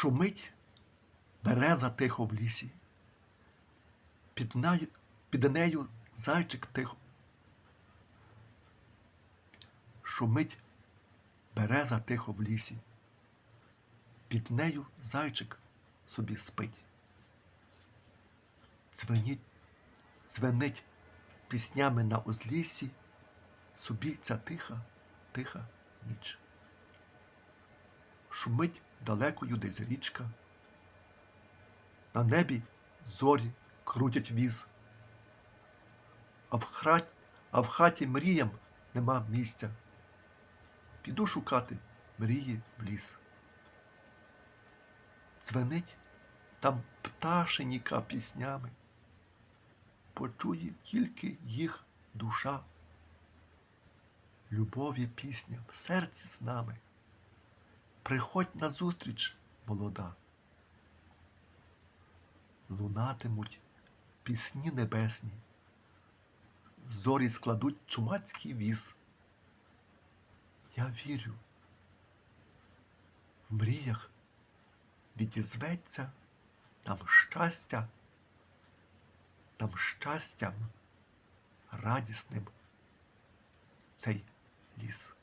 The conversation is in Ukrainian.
Шумить береза тихо в лісі. Під, нею, під нею зайчик тихо. Шумить береза тихо в лісі. Під нею зайчик собі спить. Дзвеніть, дзвенить піснями на узліссі, собі ця тиха, тиха ніч. Шумить далекою десь річка. На небі зорі крутять віз. А в, храть, а в хаті мріям нема місця. Піду шукати мрії в ліс. Дзвенить там пташеніка піснями. Почує тільки їх душа. Любові пісня в серці з нами. Приходь на зустріч, молода. Лунатимуть пісні небесні, зорі складуть чумацький віз. Я вірю, в мріях відізветься нам щастя, нам щастям радісним цей ліс.